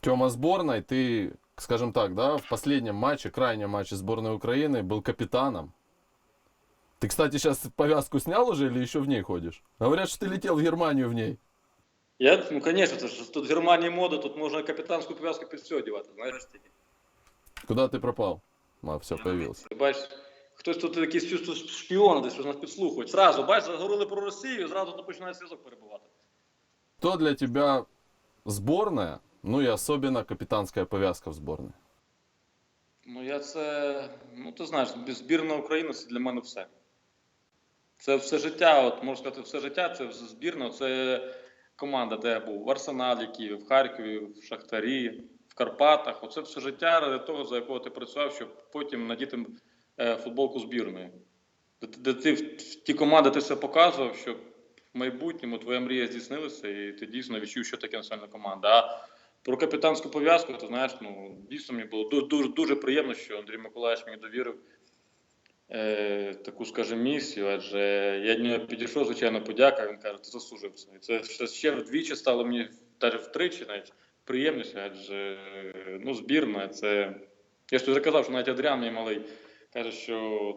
Тема сборной, ты, скажем так, да, в последнем матче, крайнем матче сборной Украины был капитаном. Ты, кстати, сейчас повязку снял уже или еще в ней ходишь? Говорят, что ты летел в Германию в ней. Я, ну, конечно, це ж тут в Германії мода, тут можна капітанську пов'язку під все одягати, знаєш тільки. Куда ты пропал? А, все, появился. Ти бачиш, хтось тут якийсь чувство шпіона десь щось нас підслухають. Зразу, бачиш, заговорили про Росію, зразу тут починає зв'язок перебувати. Кто для тебя сборная, ну и особенно капитанская повязка в сборной? Ну, я це. Ну, ти знаєш, збірна України це для мене все. Це все життя, от можна сказати, все життя це збірна, це команда, де я був в Арсеналі Києві, в Харкові, в Шахтарі, в Карпатах. Оце все життя ради того, за якого ти працював, щоб потім надіти е, футболку збірної. Де, ти в ті команди ти все показував, щоб в майбутньому твоя мрія здійснилася, і ти дійсно відчув, що таке національна команда. А про капітанську пов'язку, ти знаєш, ну дійсно мені було дуже, дуже, приємно, що Андрій Миколаївич мені довірив е, таку, скажімо, місію, адже я до нього підійшов, звичайно, подяка. Він каже, ти заслужив це. І це ще, вдвічі стало мені, навіть втричі, навіть приємніше, адже ну, збірна це. Я ж тобі казав, що навіть Адріан мій малий каже, що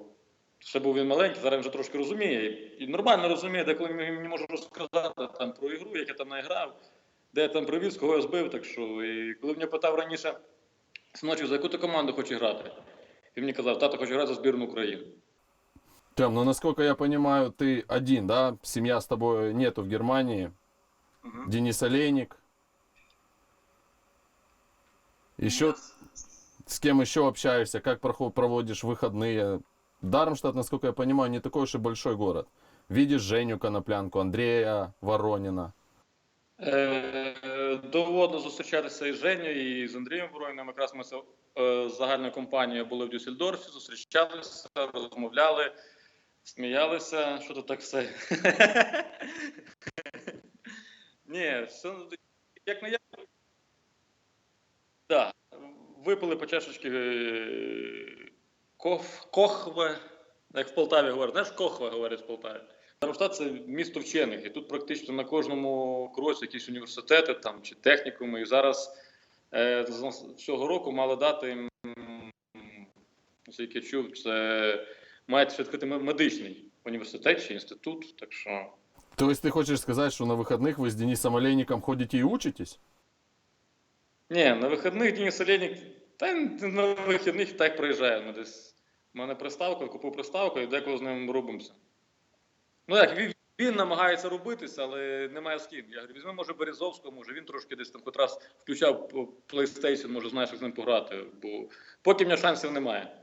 ще був він маленький, зараз він вже трошки розуміє. І, нормально розуміє, де коли мені може розказати там про ігру, як я там наіграв, де я там привіз, кого я збив. Так що, і коли мене питав раніше, синочок, за яку ти команду хочеш грати? Він мені казав, тато хоче грати за збірну України. Тем, ну насколько я понимаю, ты один, да? Семья с тобой нету в Германии. Мгм. Денис Олейник. Еще с кем еще общаешься? Как проход- проводишь выходные? Дармштадт, насколько я понимаю, не такой уж и большой город. Видишь Женю Коноплянку, Андрея Воронина. Е, доводно зустрічатися із Женєю і з Андрієм Вороніним. Якраз ми з е, загальною компанією були в Дюссельдорфі, зустрічалися, розмовляли, сміялися. Що тут так все? Ні, все як не як. Так, випили по чашечки е, кохве, як в Полтаві говорять. Знаєш, кохве говорять в Полтаві. Дармштадт це місто вчених, і тут практично на кожному кроці якісь університети там, чи технікуми. І зараз е, з нас- цього року мали дати, м, наскільки я чув, це мають відкрити ме- медичний університет чи інститут. Так що То есть ты хочешь сказать, что на выходных вы с Денисом Олейником ходите и учитесь? Ні, на вихідних Денис Олейник, та й на вихідних так приїжджає. Ну, десь у мене приставка, купив приставку і деколи з ним робимося. Ну як, він, він намагається робитися, але немає з ким. Я говорю, візьми, може, Березовського, може він трошки десь там хоч раз включав PlayStation, може, знаєш, як з ним пограти, бо поки в нього шансів немає.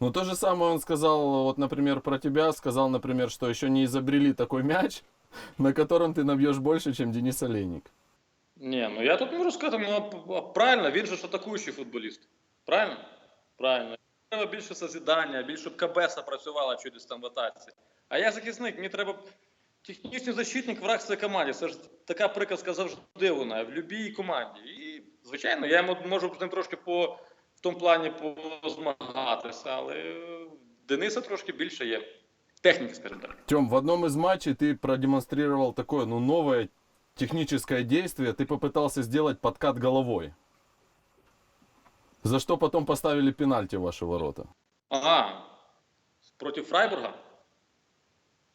Ну, то же самое он сказал, вот, например, про тебя, сказал, например, что еще не изобрели такой мяч, на котором ты набьешь больше, чем Денис Олейник. Ні, ну я тут можу сказати, ну правильно, він же ж атакуючий футболіст. Правильно? Правильно. Треба більше созідання, більше щоб КБСа працювала чи там в атаці. А я захисник, мені треба технічний защитник враг своїй команді. Це ж така приказка завжди вона в будь-якій команді. І, звичайно, я йому можу з ним трошки по в тому плані позмагатися, але е, Дениса трошки більше є. Техніки, скажімо так. Тем, в одном из матчей ты продемонстрировал такое, ну, новое техническое действие. Ты попытался сделать подкат головой. За что потом поставили пенальти в ваши ворота. Ага. Проти Фрайбурга?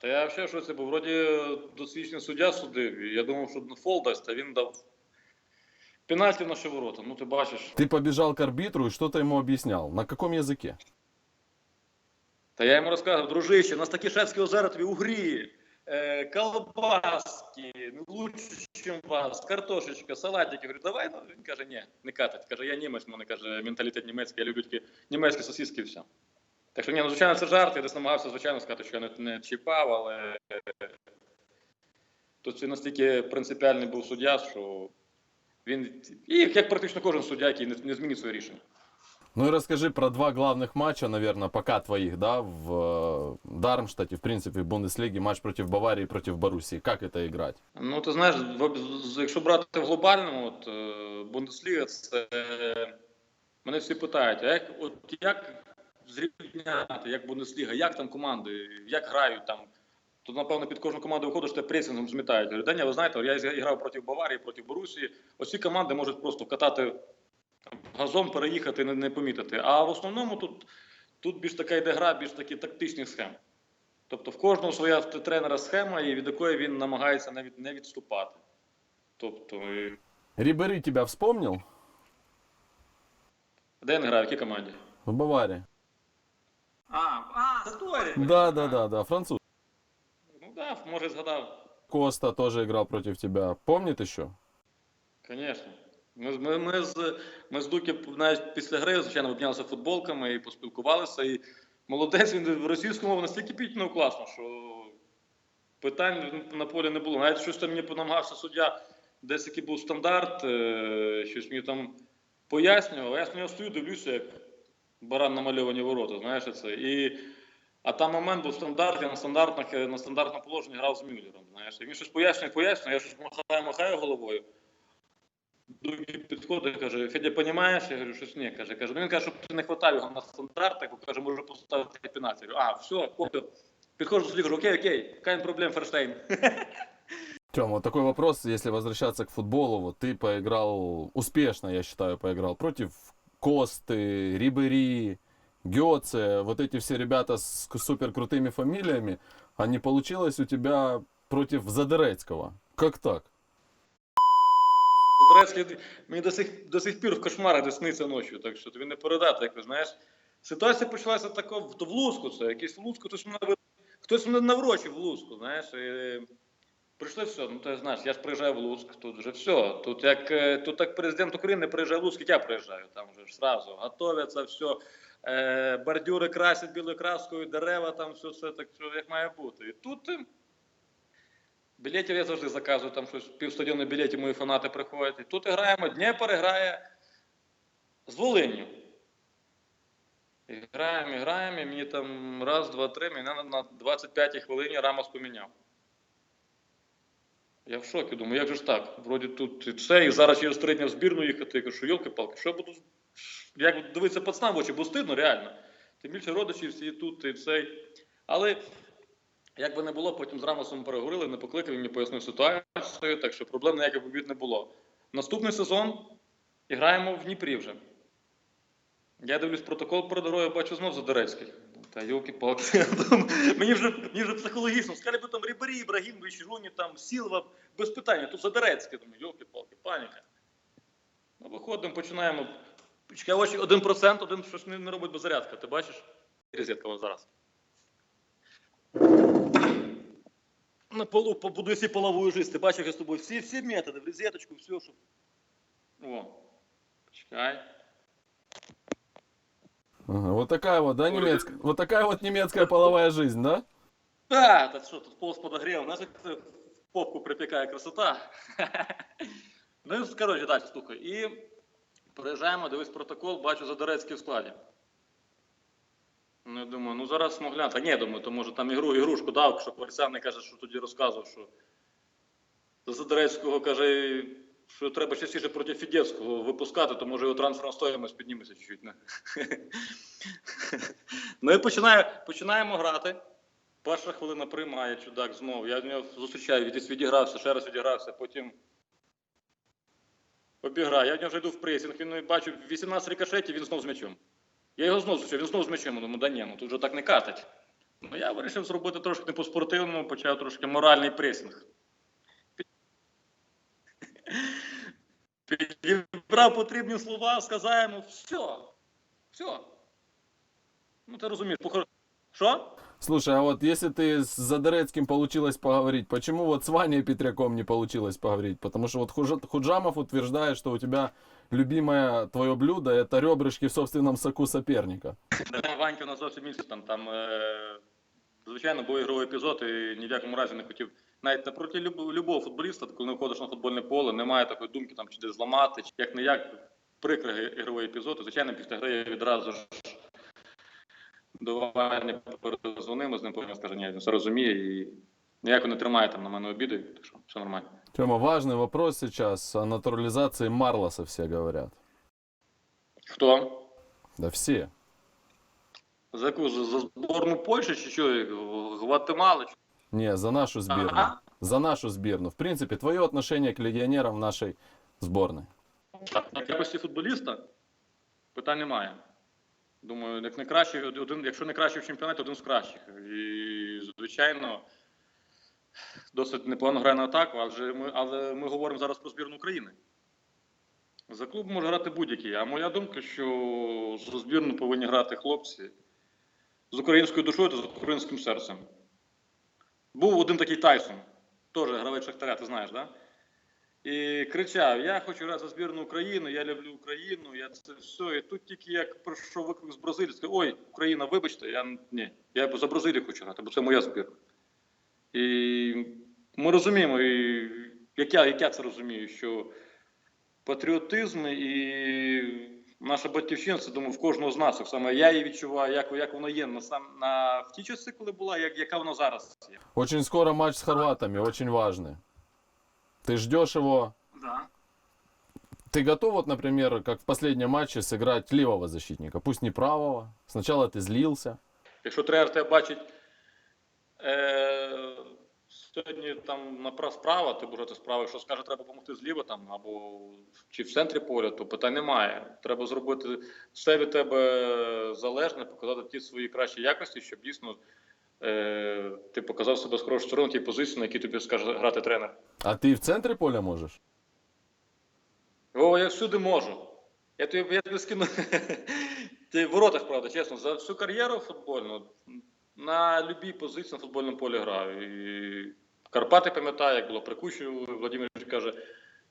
Та я взагалі що це був. Вроді досвідчений суддя судив. і Я думав, що фол дасть, а він дав пенальті в наші ворота. Ну ти бачиш. Ты побежал к арбитру и что-то ему объяснял. На каком языке? Та я йому розказав, дружище, у нас такі шефські озера тобі у грі. Е, колбаски, ну лучше, ніж у вас, картошечка, салатики. Говорю, давай. Ну, він каже, ні, не катать. Каже, я німець, в мене каже, менталітет німецький, я люблю тільки німецькі сосиски і все. Так що ні, ну звичайно, це жарт, я десь намагався, звичайно, сказати, що я не, не чіпав, але тут це настільки принципіальний був суддя, що він, і як практично кожен суддя, який не, не змінить своє рішення. Ну и расскажи про два главных матча, наверное, пока твоих, да, в э, Дармштадте, в принципе, в Бундеслиге, матч против Баварии и против Боруссии. Как это играть? Ну, ти знаєш, в- з- якщо брати в глобальному, от е, Бундесліга, це мене всі питають, а як, от як зрівняти, як Бундесліга, як там команди, як грають там. то напевно під кожну команду виходиш, тебе пресингом змітають. Я Даня, ви знаєте, я грав проти Баварії, проти Борусії. Оці команди можуть просто катати газон, переїхати, не, не помітити. А в основному тут, тут більш така йде гра, більш такі тактичні схеми. Тобто в кожного своя тренера схема, і від якої він намагається не, від, не відступати. Тобто, і- Рибери тебя вспомнил? де він грає, в якій команді? В Баварии. А, а, Саторі. Да, да, да, да, француз. Ну так, да, може згадав. Коста тоже играл против тебя. Помнит еще? Звісно. Ми, з- ми, ми, з, ми з Дуки навіть після гри, звичайно, обмінялися футболками і поспілкувалися. І молодець він в російську мову настільки підтягнув класно, що питань на полі не було. Навіть щось там мені намагався суддя, десь який був стандарт, е, щось мені там пояснював. А я з нього стою, дивлюся, як баран намальовані ворота, знаєш це. І, а там момент був стандарт, я на, стандартних, на стандартному положенні грав з Мюллером. Знаєш. І він щось пояснює, пояснює, я щось махаю, махаю головою. Другий підходить, каже, Федя, понімаєш? Я говорю, щось ні. Каже, каже, ну він каже, щоб ти не хватав його на стандартах, бо каже, може поставити пенальті. Я говорю, А, все, копію. Підходжу до судді, кажу, окей, окей, кайн проблем, Ферштейн. Тем, вот такой вопрос, если возвращаться к футболу, вот ты поиграл, успешно, я считаю, поиграл против Косты, Рибери, Гёце, вот эти все ребята с к- супер крутыми фамилиями, а не получилось у тебя против Задерецкого. Как так? Турецький мені до сих, до сих пір в кошмарах де сниться ночі, так що тобі не передати, як ви знаєш. Ситуація почалася тако, в- то в Луцьку це, якийсь в Луцьку, хтось мене, ви- хтось мене наврочив в Луцьку, знаєш. І... Прийшли все, ну ти знаєш, я ж приїжджаю в Луцьк, тут вже все. Тут як, е, тут як президент України приїжджає в Луцьк, я приїжджаю, там вже ж сразу готовяться, все. Е, бордюри красять білою краскою, дерева, там все це так, як має бути. І тут е, Білетів я завжди заказую, там щось півстадіону білетів мої фанати приходять. І тут граємо, Дніпро грає з Волинню. І граємо, і граємо, і мені там раз, два, три, мене на- на 25-й хвилині Рамос поміняв. Я в шокі, думаю, як же ж так? Вроді тут і це, і зараз через три дні в збірну їхати. Я кажу, йолки-палки, що я буду. Як дивитися пацанам в очі, бо стидно, реально. Тим більше родичі всі тут і цей. Але як би не було, потім з Рамосом переговорили, не покликав, мені пояснив ситуацію, так що проблем ніяких побід не було. Наступний сезон граємо в Дніпрі вже. Я дивлюсь протокол перед грою, бачу знов Задерецький. Та йолки-палки. мені, вже, мені вже психологічно. Сказали би там Рибарі, Ібрагімович, Руні, там, Сілва, без питання. Тут Задерецький. Думаю, йолки-палки, паніка. Ну, виходимо, починаємо. Чекай, очі 1%, один щось не, не робить бо зарядка. Ти бачиш? Розетка вон зараз. на полу побудуй себе половую жизнь. Ти бачив, я з тобою всі, всі методи, в розеточку, все, щоб. О, почекай. Ага, вот такая вот, да, немецкая, вот такая вот немецкая половая жизнь, да? А, та що, тут полос подогрів, знаєш, як попку припікає красота. ну, і, коротше, далі слухай. І приїжджаємо, дивись протокол, бачу Задорецький в складі. Ну, я думаю, ну зараз смогля. Та ні, думаю, то може там ігру, ігрушку дав, що Кварцяний каже, що тоді розказував, що за Задорецького каже, що треба частіше проти Фідєцького випускати, то може його трансферна стоїмость підніметься чуть-чуть. Ну і починає, починаємо грати. Перша хвилина приймає чудак знову. Я нього зустрічаю, десь відігрався, ще раз відігрався, потім обіграю. Я в нього вже йду в пресінг, він ну, бачу 18 рикошетів, він знов з м'ячом. Я його знов зустрічав, він знов з м'ячом. Думаю, да ні, ну тут вже так не катить. Ну я вирішив зробити трошки не по-спортивному, почав трошки моральний пресінг. Підібрав потрібні слова, сказав йому, все, все. Ну ти розумієш, похор... Що? Слушай, а вот если ты с Задерецким получилось поговорить, почему вот с Ваней Петряком не получилось поговорить? Потому что вот Худжа- Худжамов утверждает, что у тебя любимое твое блюдо это ребрышки в собственном соку соперника. Ванька у нас зовсім інше. Там, там е... звичайно, був ігровий епізод, і ні в якому разі не хотів. навіть напроти любого футболіста, коли не входиш на футбольне поле, немає такої думки, там, чи десь зламати, чи як не як прикрий ігровий епізод. Звичайно, після гри відразу ж до Вані перезвонив, ми з ним потім скаже, ні, він все розуміє і ніяко не тримає там на мене обіди, так що все нормально. Тема, важный вопрос сейчас о натурализации Марлоса все говорят. Хто? Да все. За яку? За, за зборну Польщі чи що? Гватемали? Не, за нашу сборную. Ага. За нашу сборную. В принципе, твое отношение к легионерам нашей сборной. Так, в якості футболіста питань немає. Думаю, як не кращий, один, якщо не кращий в чемпіонаті, один з кращих. І, звичайно, досить непогано грає на атаку, але ми, але ми говоримо зараз про збірну України. За клуб може грати будь-який. А моя думка, що за збірну повинні грати хлопці з українською душою та з українським серцем. Був один такий Тайсон, теж гравець Шахтаря, ти знаєш? Да? І кричав: Я хочу грати за збірну України, я люблю Україну, я це все. І тут тільки як пройшов виклик з Бразилії, сказав, ой, Україна, вибачте, я ні, я за Бразилію хочу грати, бо це моя збірна. І ми розуміємо, і як я, як я це розумію, що патріотизм і наша батьківщина, це думаю, в кожного з нас. Так само я її відчуваю, як, як вона є на, сам, на, в ті часи, коли була, як, яка вона зараз є. Очень скоро матч с хорватами, очень важный. Ты ждешь его. Да. Ты готов, вот, например, как в последнем матче, сыграть левого защитника? Пусть не правого. Сначала ты злился. Якщо тренер тебе бачить е, сьогодні там направ справа, ти будете справа, якщо скаже, треба допомогти зліва там або чи в центрі поля, то питань немає. Треба зробити все від тебе залежне, показати ті свої кращі якості, щоб дійсно е, ти показав себе з хорошої сторони, ті позиції, на які тобі скаже грати тренер. А ты в центре поля можешь? О, я всюди можу. Я тобі, я тобі скину. Ти в воротах, правда, чесно, за всю кар'єру футбольну на будь-якій позиції на футбольному полі граю. І Карпати пам'ятаю, як було при Кучі, Владимир каже: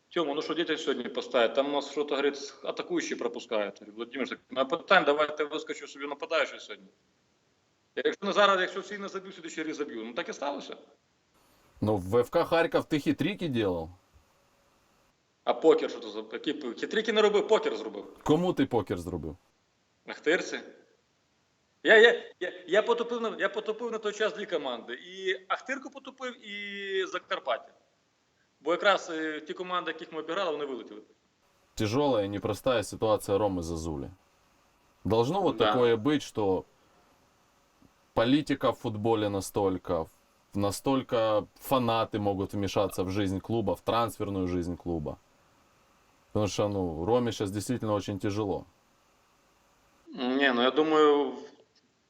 Тьому, ну що діти сьогодні поставять? Там у нас що-то говорить, атакуючі пропускають. Владимир так, на питань, давайте вискочу собі нападаючи сьогодні. Якщо не зараз, якщо всі не заб'ю, сюди ще раз заб'ю. Ну так і сталося. Ну, в ФК Харьков ты хитрики делал. А покер, що то за які хитрики не робив, покер зробив. Кому ти покер зробив? Ахтирці. Я, я, я, я, потопив на, я потопив на той час дві команди. І Ахтирку потопив, і Закарпаття. Бо якраз е, ті команди, яких ми обіграли, вони вилетіли. Тяжелая и непростая ситуация Ромы Зазули. Должно вот Да. такое быть, что политика в футболе настолько, настолько фанаты могут вмешаться в жизнь клуба, в трансферную жизнь клуба. Потому что, ну, Роме сейчас действительно очень тяжело. Ні, ну я думаю,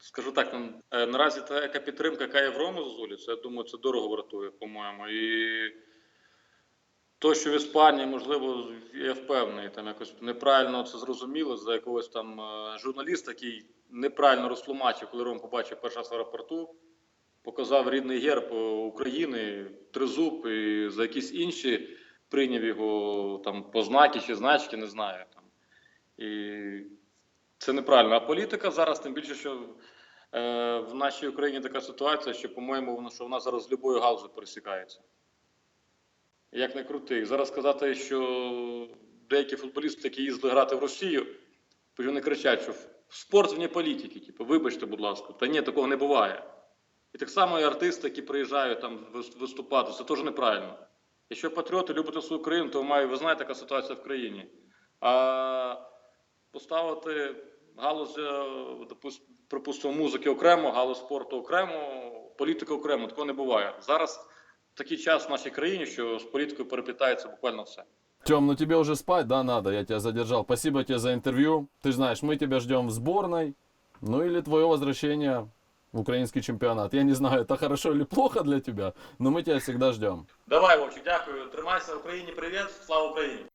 скажу так, ну, е, наразі та яка підтримка, яка є в Рому Зозулі, це я думаю, це дорого вартує, по-моєму. І то, що в Іспанії, можливо, я впевнений, там якось неправильно це зрозуміло за якогось там е, журналіста, який неправильно розтлумачив, коли Ром побачив перший раз в аеропорту, показав рідний герб України, тризуб і за якісь інші прийняв його там познаки чи значки, не знаю. Там. І це неправильно. А політика зараз, тим більше, що в нашій Україні така ситуація, що, по-моєму, воно- що вона зараз з любою галузю пересікається. Як не крути. Зараз сказати, що деякі футболісти, які їздили грати в Росію, вони кричать, що спорт вне політики. Типу, вибачте, будь ласка. Та ні, такого не буває. І так само і артисти, які приїжджають там виступати, це теж неправильно. Якщо патріоти любите свою країну, то має, ви знаєте, яка ситуація в країні. А поставити галузь, е, допус- припустимо, музики окремо, галузь спорту окремо, політика окремо. Такого не буває. Зараз такий час в нашій країні, що з політикою переплітається буквально все. Тем, ну тебе уже спать, да, надо, я тебя задержал. Спасибо тебе за интервью. Ты ж знаешь, мы тебя ждем в сборной. Ну или твое возвращение в украинский чемпионат. Я не знаю, это хорошо или плохо для тебя, но мы тебя всегда ждем. Давай, Вовчик, дякую. Тримайся в Україні. Привіт, слава Україні!